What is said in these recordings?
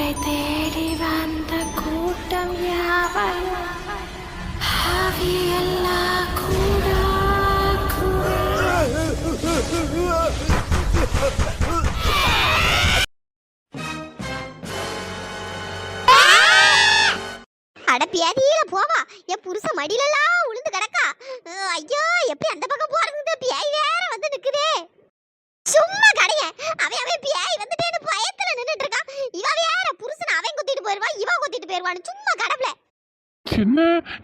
உன்னை தேடி வந்த கூட்டம் யாவையும் ஆவியல்லா கூடா அட பேதியில போவா. என் புருஷன் மடியிலலாம் உளுந்து கிடக்கா. ஐயோ எப்படி அந்த பக்கம் போறது பியாய் வேற வந்து நிக்குதே சும்மா கடைய அவன் அவன் பியாய் வந்துட்டேன்னு பயத்துல நின்னுட்டு இருக்கான் இவ வேற புருஷன் அவன் குத்திட்டு போயிருவான் இவன் குத்திட்டு போயிருவான்னு சும்மா கடப்புல என்ன?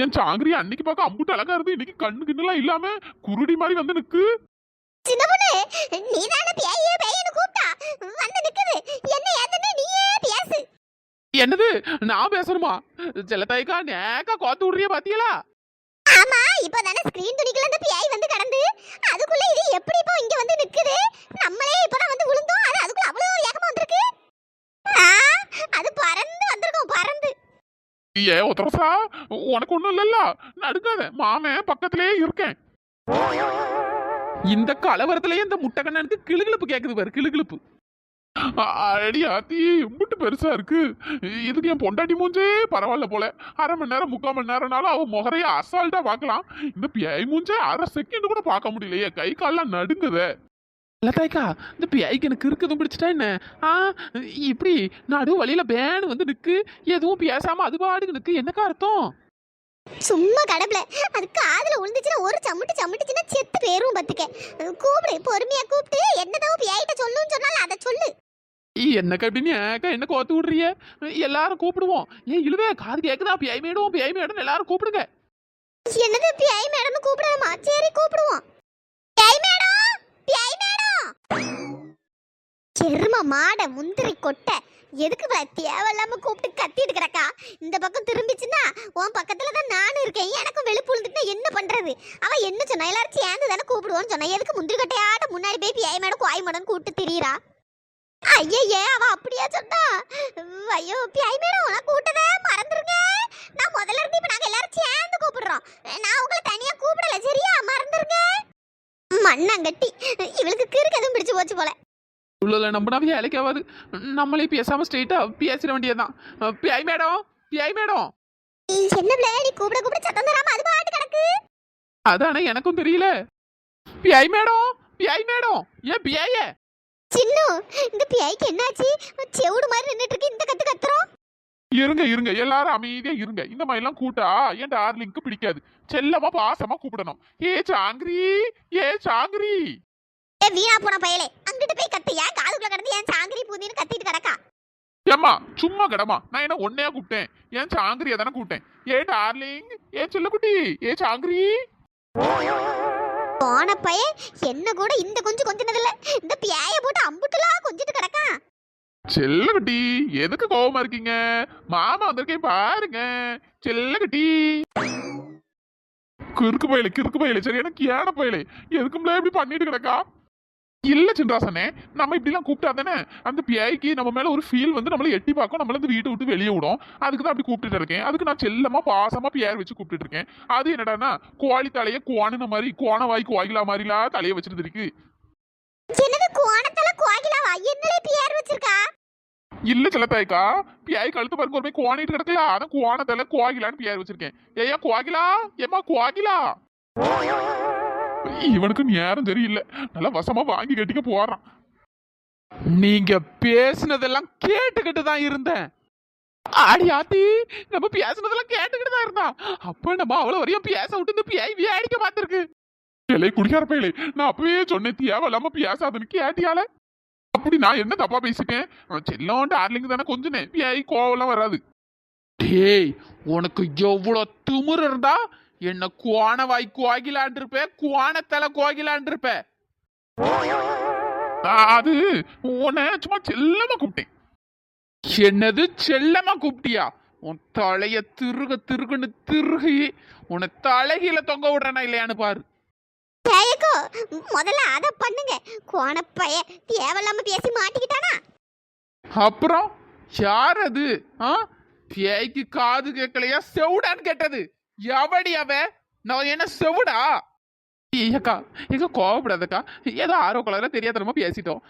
என் சாங்கிரி அன்னைக்கு பார்க்க அம்புட்டு அழகா இருந்து இன்னைக்கு கண்ணு கிண்ணுலாம் இல்லாம குருடி மாதிரி வந்து நிக்கு. சின்ன பொண்ணு நீ தானே பியாயே பேயன்னு கூப்பிட்டா. வந்து நிக்குது. என்ன ஏத்தனே நீயே பேசு. என்னது? நான் பேசணுமா? செல்லத்தாய்க்கா நேக்கா கோத்து விடுறிய பாத்தியலா? ஆமா இப்பதானே ஸ்கிரீன் துணிக்குள்ள அந்த பியாய் வந்து கடந்து. அதுக்குள்ள இது எப்படி இப்போ இங்க வந்து நிக்குது? நம்மளே இப்பதான் வந்து விழுந்தோம். அது அதுக்குள்ள அவ்வளவு வேகமா வந்திருக்கு ஆ, அது பறந்து வந்திருக்கும் பறந்து ஏ ஒத்தரசா உனக்கு ஒண்ணும் இல்லல்ல. நடுங்காத. மாமன் பக்கத்திலே இருக்கேன். இந்த கலவரத்திலேயே இந்த முட்டை கண்ணனுக்கு கிளுகிளுப்பு கேக்குது பாரு கிளுகிழப்பு அடி ஆத்தி இம்புட்டு பெருசா இருக்கு. இதுக்கு என் பொண்டாட்டி மூஞ்சே பரவாயில்ல போல. அரை மணி நேரம் முக்கால் மணி நேரம்னாலும் அவன் முகரைய அசால்ட்டா பார்க்கலாம். இந்த பிஐ மூஞ்சே அரை செகண்ட் கூட பார்க்க முடியலையே. கை கால்லாம் நடுங்குதே. லதாய்க்கா இந்த பிஐக்கு எனக்கு இருக்குதும் பிடிச்சிட்டா என்ன? ஆ இப்படி நடு வழியில பேன் வந்து நிக்கு எதுவும் பேசாம அது பாட்டுக்கு நிக்கு. என்னக்கா அர்த்தம்? சும்மா கடப்புல. அது காதுல விழுந்துச்சுன்னா ஒரு சமுட்டு சமுட்டுச்சுன்னா செத்து பேரும் பத்துக்க. கூப்பிடு பொறுமையா கூப்பிட்டு என்னதான் பியாயிட்ட சொல்லுன்னு சொன்னாலும் அதை சொல்லு. என்னக்கா இப்படின்னு ஏக்கா என்ன கோத்து விடுறிய எல்லாரும் கூப்பிடுவோம். ஏன் இழுவே காது கேக்குதா? பிஐ மேடும் பிஐ மேடும் எல்லாரும் கூப்பிடுங்க. என்னது பியாய் மேடம்னு கூப்பிடணுமா சரி கூப்பிடுவோம் பியாய் மேடம் பியாய் மேடம் எரும மாட முந்திரி கொட்டை. எதுக்கு இவள தேவையில்லாம கூப்பிட்டு கத்திட்டு கிடக்கா இந்த பக்கம் திரும்பிச்சுன்னா உன் பக்கத்துல தான் நானும் இருக்கேன். எனக்கும் வெளுப்பு விழுந்துட்டுனா என்ன பண்றது? அவ என்ன சொன்னா? எல்லாரும் சேர்ந்து தானே கூப்பிடுவோன்னு சொன்னா. எதுக்கு முந்திரி கொட்டையாட்ட முன்னாடி போய் பியாய் மேடம் குவாய் மேடம் கூப்பிட்டு திரியிறா? ஐயே அவ அப்படியா சொன்னா? ஐயோ பியாய் மேடம் உனக்கு கூட்டதே மறந்துருங்க. நான் முதல்ல இருந்து இப்ப நாங்க எல்லாரும் சேர்ந்து கூப்பிடுறோம். நான் உங்களை தனியா கூப்பிடல சரியா? மறந்துருங்க. மண்ணாங்கட்டி. பிடிச்சு போச்சு போல. இவ்வளோ நம்பினா வேலைக்கு ஆகாது. நம்மளே பேசாம ஸ்ட்ரெயிட்டா பேசிட வேண்டியதுதான். P I madam P I madam. என்ன பிள்ளைடி கூப்பிட கூப்பிட சத்தம் தராம அது பாட்டு கிடக்கு. அதானே எனக்கும் தெரியல. பிஐ மேடம் பிஐ மேடம் ஏன் பிஐய? சின்னு இந்த பியாய்க்கு என்னாச்சு? செவுடு மாதிரி நின்னுட்டு இருக்கு. இந்த கத்து கத்துறோம். இருங்க இருங்க. எல்லாரும் அமைதியா இருங்க. இந்த மாதிரி எல்லாம் கூட்டா என் டார்லிங்க்கு பிடிக்காது. செல்லமா பாசமா கூப்பிடணும். ஏ சாங்கிரி ஏ சாங்கிரி. ஏ வீணா போன பயலே. அங்கிட்டு போய் கத்து. ஏன் காதுக்குள்ள கிடந்து ஏன் சாங்கிரி பூந்தின்னு கத்திட்டு கிடக்கா? ஏம்மா சும்மா கடமா நான் என்ன ஒன்னையா கூப்பிட்டேன். ஏன் சாங்கிரியா தானே கூப்பிட்டேன். ஏ டார்லிங். ஏ செல்லக்குட்டி. ஏ சாங்கிரி. போன பைய என்ன கூட இந்த கொஞ்சம் கொஞ்சினதில்ல. இந்த பியாய போட்டு அம்புட்டுலாம் கொஞ்சிட்டு கிடக்கா. செல்லக்குட்டி எதுக்கு கோவமா இருக்கீங்க? மாமா வந்திருக்கேன் பாருங்க. செல்லக்குட்டி. கிறுக்கு பயலே கிறுக்கு பயலே. சரி எனக்கு ஏன பயலே. எதுக்கும்ல இப்படி பண்ணிட்டு கிடக்கா? இல்ல சின்ராசனே நம்ம இப்படிலாம் கூப்பிட்டா தானே? அந்த பியாய்க்கு நம்ம மேல ஒரு ஃபீல் வந்து நம்மள எட்டி பார்க்கும். நம்மள வந்து வீட்டை விட்டு வெளியே விடும். அதுக்கு தான் அப்படி கூப்பிட்டுட்டு இருக்கேன். அதுக்கு நான் செல்லமா பாசமா பியார் வச்சு கூப்பிட்டுட்டு இருக்கேன். அது என்னடான்னா கோழி தலைய குவானுன மாதிரி குவான வாய் குவாகிலா மாதிரிலாம் தலைய வச்சிருந்து இருக்கு. இல்ல செல்லத்தாய்க்கா பியாய் கழுத்து பாருங்க ஒரு போய் குவானிட்டு கிடக்கல. அதான் குவானத்துல குவாகிலான்னு பியார் வச்சிருக்கேன். ஏயா குவாகிலா? ஏமா குவாகிலா? இவனுக்கு நேரம் தெரியல நல்லா வசமா வாங்கி கட்டிக்க போறான். நீங்க பேசுனதெல்லாம் கேட்டுக்கிட்டு தான் இருந்தேன். ஆடி ஆத்தி நம்ம பேசுனதெல்லாம் கேட்டுக்கிட்டு தான் இருந்தான். அப்ப நம்ம அவ்வளவு வரையும் பேச விட்டு இந்த பியாய் வேடிக்கை பார்த்துருக்கு. இலை குடிக்கார பயலே நான் அப்பவே சொன்னேன் தேவையில்லாம பேசாதுன்னு கேட்டியால? அப்படி நான் என்ன தப்பா பேசிட்டேன்? அவன் ஆர்லிங்க தானே கொஞ்சம் பியாய் கோவம்லாம் வராது. டேய் உனக்கு எவ்வளோ திமிரு இருந்தா என்ன குவான வாய் கோகிலான் இருப்ப குவானத்தலை கோகிலான் இருப்ப அது உன்னை சும்மா செல்லமா கூப்பிட்டேன். என்னது செல்லமா கூப்பிட்டியா? உன் தலைய திருக திருகுன்னு திருகி உன்னை தலைகீழ தொங்க விடுறேனா இல்லையான்னு பாரு. பேயக்கோ முதல்ல அத பண்ணுங்க. கோண பைய தேவையில்லாம பேசி மாட்டிக்கிட்டானா? அப்புறம்? யார் அது? ஆ? பேய்க்கு காது கேட்கலையா? செவுடான்னு கேட்டது. எவடி அவ நான் என்ன செவுடா? ஏக்கா எங்க கோவப்படாதக்கா. ஏதோ ஆரோ கலரில் தெரியாதனமா பேசிட்டோம்.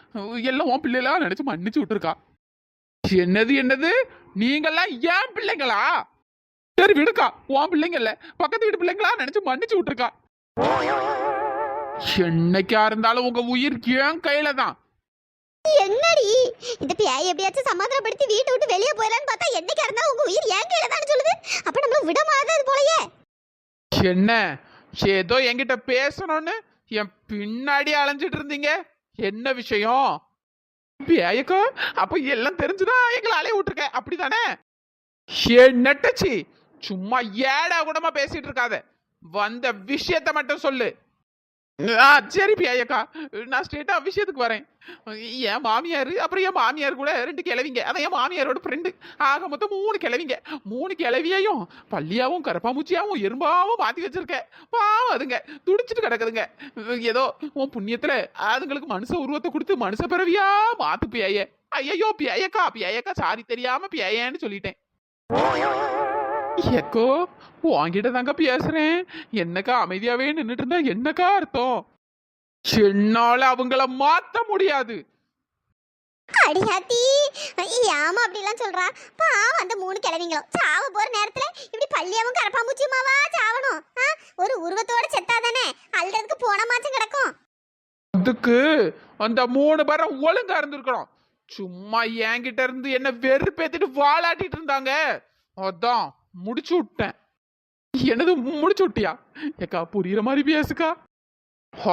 எல்லாம் உன் பிள்ளைலாம் நினைச்சு மன்னிச்சு விட்டுருக்கா. என்னது என்னது? நீங்கெல்லாம் ஏன் பிள்ளைங்களா? சரி விடுக்கா. உன் பிள்ளைங்க இல்ல. பக்கத்து வீட்டு பிள்ளைங்களா நினைச்சு மன்னிச்சு விட்டுருக்கா. என்னைக்கா இருந்தாலும் உங்க உயிர் ஏன் கையில தான். என்னடி? இந்த எப்படியாச்சும் சமாதானப்படுத்தி வீட்டை விட்டு வெளியே போயிடலான்னு பார்த்தா என்னைக்கா இருந்தாலும் உங்க உயிர் என் கையில தான் சொல்லுது? அப்ப நம்மள விட மாட்டாது போலயே. என்ன? ஏதோ என்கிட்ட பேசணும்னு என் பின்னாடி அலைஞ்சிட்டு இருந்தீங்க. என்ன விஷயம்? பேயக்கோ அப்ப எல்லாம் தெரிஞ்சுதான் எங்களை அலைய விட்டுருக்க? அப்படிதானே என்னட்டச்சி சும்மா ஏடா கூடமா பேசிட்டு இருக்காத. வந்த விஷயத்த மட்டும் சொல்லு. ஆ சரி பியாயக்கா நான் ஸ்ட்ரெயிட்டா விஷயத்துக்கு வரேன். என் மாமியார் அப்புறம் என் மாமியார் கூட ரெண்டு கிளவிங்க அதான் என் மாமியாரோட ஃப்ரெண்டு ஆக மொத்தம் மூணு கிளவிங்க மூணு கிளவியையும் பள்ளியாவும் கரப்பாம்பூச்சியாவும் எறும்பாவும் மாற்றி வச்சிருக்கேன். பாவம் அதுங்க. துடிச்சிட்டு கிடக்குதுங்க. ஏதோ உன் புண்ணியத்தில் அதுங்களுக்கு மனுஷ உருவத்தை கொடுத்து மனுஷ பிறவியா மாத்து பியாய ஐயோ பியாயக்கா பியாயக்கா சாரி தெரியாம பியாயன்னு சொல்லிட்டேன். எக்கோ உன்கிட்ட தாங்க பேசுறேன். என்னக்கா அமைதியாவே நின்னுட்டு இருந்தா என்னக்கா அர்த்தம்? என்னால அவங்கள மாத்த முடியாது. அடியாத்தி ஏமா அப்படிலாம் சொல்றா. பாவம் அந்த மூணு கிழவிங்களும். சாவ போற நேரத்துல இப்படி பள்ளியாவும் கரப்பாம்பூச்சியுமாவா சாவணும்? ஒரு உருவத்தோட செத்தாதானே அல்றதுக்கு போன மாச்சம் கிடக்கும். அதுக்கு அந்த மூணு பேரும் ஒழுங்கா இருந்திருக்கணும். சும்மா என்கிட்ட இருந்து என்ன வெறுப்பேத்திட்டு வாலாட்டிட்டு இருந்தாங்க. அதான் முடிச்சு விட்டேன். என்னது முடிச்சு விட்டியா? ஏக்கா புரியுற மாதிரி பேசுக்கா.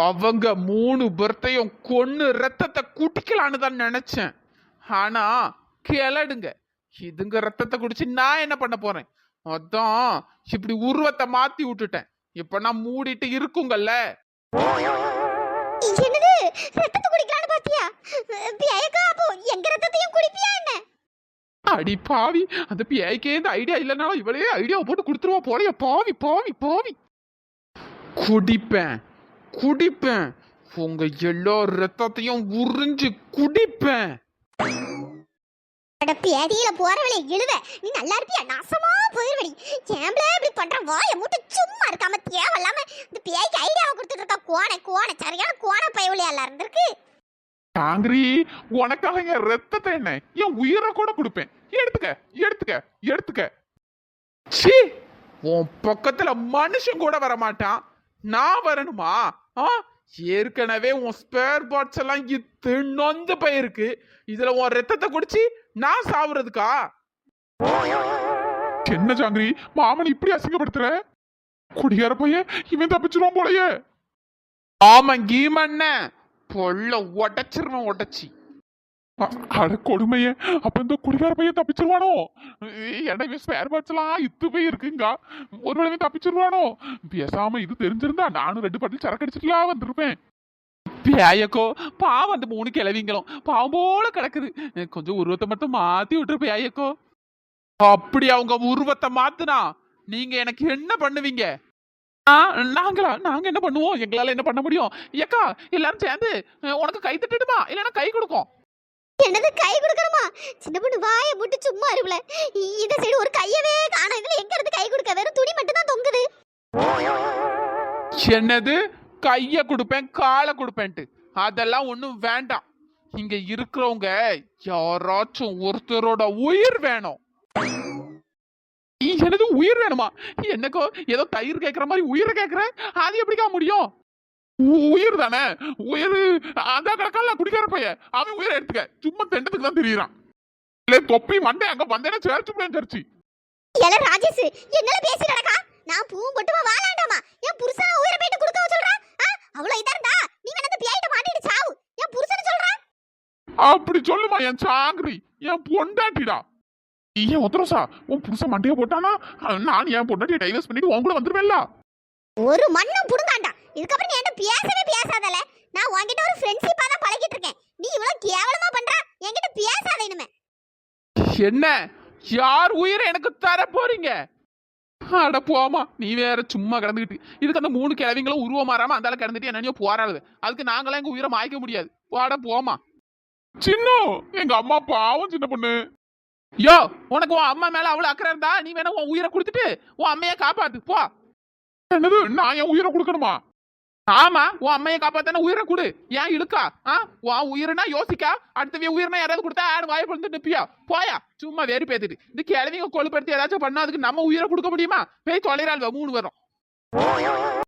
அவங்க மூணு பேர்த்தையும் கொன்னு ரத்தத்தை குடிக்கலான்னு தான் நினைச்சேன். ஆனா கிளடுங்க. இதுங்க ரத்தத்தை குடிச்சு நான் என்ன பண்ண போறேன்? அதான் இப்படி உருவத்தை மாத்தி விட்டுட்டேன். இப்ப நான் மூடிட்டு இருக்குங்கல்ல என்னது ரத்தத்தை குடிக்கலான்னு பாத்தியா? அப்போ எங்க ரத்தத்தையும் குடிப்பியா என்ன? அடி பாவி அந்த பிஐக்கே இந்த ஐடியா இல்லைனாலும் இவளே ஐடியாவை போட்டு கொடுத்துருவா போலைய. பாவி பாவி பாவி. குடிப்பேன் குடிப்பேன். உங்க எல்லா ரத்தத்தையும் உறிஞ்சு குடிப்பேன். அட பேதியில போறவளே இழுவ நீ நல்லா இருப்பியா? நாசமா போயிருவடி. ஏம்பளே இப்படி பண்ற? வாய மூட்டு சும்மா இருக்காம தேவையில்லாம இந்த பேய்க்கு ஐடியாவை கொடுத்துட்டு இருக்கா? கோணை கோணை சரியான கோணை பயவுலையா இருந்திருக்கு. தாங்கிரி உனக்காக என் ரத்தத்தை என்ன என் உயிரை கூட கொடுப்பேன். எடுத்துக்க எடுத்துக்க எடுத்துக்க. சீ உன் பக்கத்துல மனுஷன் கூட வர மாட்டான் நான் வரணுமா? ஆ ஏற்கனவே உன் ஸ்பேர் பார்ட்ஸ் எல்லாம் இத்து நொந்து போயிருக்கு. இதுல உன் ரத்தத்தை குடிச்சு நான் சாவுறதுக்கா? என்ன ஜாங்கிரி மாமன் இப்படி அசிங்கப்படுத்துற? குடியார பையன் இவன் தப்பிச்சிருவான் போலயே. ஆமா கீமண்ண. பொல்ல உடச்சிருவன் உடச்சி. அட கொடுமையே அப்ப இந்த குடிகார பையன் தப்பிச்சிருவானோ? ஏன்னா இவன் ஸ்பேர் பார்ட்ஸ் இத்து போய் இருக்குங்க ஒரு இவன் தப்பிச்சிருவானோ? பேசாம இது தெரிஞ்சிருந்தா நானும் ரெண்டு பாட்டில் சரக்கு அடிச்சுட்டுலாம் வந்திருப்பேன். பேயக்கோ பாவம் அந்த மூணு கிளவிங்களும் பாவம் போல கிடக்குது. கொஞ்சம் உருவத்தை மட்டும் மாத்தி விட்டுரு பேயக்கோ. அப்படி அவங்க உருவத்தை மாத்துனா நீங்க எனக்கு என்ன பண்ணுவீங்க? ஆ நாங்களா? நாங்க என்ன பண்ணுவோம்? எங்களால என்ன பண்ண முடியும்? ஏக்கா எல்லாரும் சேர்ந்து உனக்கு கை தட்டிடுமா இல்லைன்னா கை கொடுக்கும். என்னது கை கொடுக்கணுமா? சின்ன பொண்ணு வாய மூட்டு சும்மா இருவல இந்த சைடு ஒரு கையவே காணோம். இதுல எங்க இருந்து கை கொடுக்க? வெறும் துணி மட்டும் தான் தொங்குது. என்னது? கைய கொடுப்பேன் காலை கொடுப்பேன்ட்டு. அதெல்லாம் ஒண்ணும் வேண்டாம். இங்க இருக்கிறவங்க யாராச்சும் ஒருத்தரோட உயிர் வேணும். எனது உயிர் வேணுமா? என்னக்கோ ஏதோ தயிர் கேக்குற மாதிரி உயிரை கேக்குற? அது எப்படிக்கா முடியும்? உயிர் தானே? உயிர் அந்த கணக்கால குடிக்கிற பையன். அவன் உயிரை எடுத்துக்க. சும்மா தெண்டத்துக்கு தான் தெரியறான். இல்ல தொப்பி மண்டை அங்க வந்தேன்னா சேர்ச்சு பிள்ளைன்னு சரிச்சு. எல ராஜேஷ் என்னால பேசி நடக்கா நான் பூவும் பொட்டுமா வாழாண்டாமா? என் புருஷன் உயிரை போயிட்டு கொடுக்க சொல்றா? ஆ, அவ்வளவு இதா இருந்தா? நீ வேணா பியாயிட்ட மாட்டிட்டு சாவு. என் புருஷன் சொல்றா? அப்படி சொல்லுமா என் சாங்கிரி. என் பொண்டாட்டிடா. ஏன் ஒத்தரசா உன் புருஷன் மண்டைய போட்டானா? நான் என் பொண்டாட்டியை டைவர்ஸ் பண்ணிட்டு உன் கூட வந்துருவேன்ல. ஒரு மண்ணும் புடுங்காண்டா. இதுக்கப்புறம் நீ என்கிட்ட பேசவே பேசாதல. நான் உன்கிட்ட ஒரு ஃப்ரெண்ட்ஷிப்பா தான் பழகிட்டு இருக்கேன். நீ இவ்வளவு கேவலமா பண்ற. என்கிட்ட பேசாத இனிமே. என்ன? யார் உயிரை எனக்கு தர போறீங்க? அட போமா நீ வேற சும்மா கிடந்துக்கிட்டு. இதுக்கு அந்த மூணு கிழவிங்களும் உருவம் மாறாம அந்த கிடந்துட்டு என்னையோ போராடுது. அதுக்கு நாங்களாம் எங்க உயிரை மாய்க்க முடியாது. வாட போமா சின்ன எங்க அம்மா பாவம் சின்ன பொண்ணு. யோ உனக்கு உன் அம்மா மேல அவ்வளவு அக்கறை இருந்தா நீ வேணா உன் உயிரை கொடுத்துட்டு உன் அம்மைய காப்பாத்து. போ. என்னது? நான் என் உயிரை கொடுக்கணுமா? ஆமா உன் அம்மையை காப்பாத்தானே உயிரை கொடு. ஏன் இழுக்கா? ஆ? உன் உயிரினா யோசிக்கா. அடுத்த உயிரினா யாராவது கொடுத்தா ஆடு வாயை பிறந்து நிப்பியா? போயா. சும்மா வெறி பேத்துட்டு. இந்த கிழவிங்க கொழுப்படுத்தி ஏதாச்சும் பண்ணா அதுக்கு நம்ம உயிரை கொடுக்க முடியுமா? போய் தொலைறாள் மூணு வரும்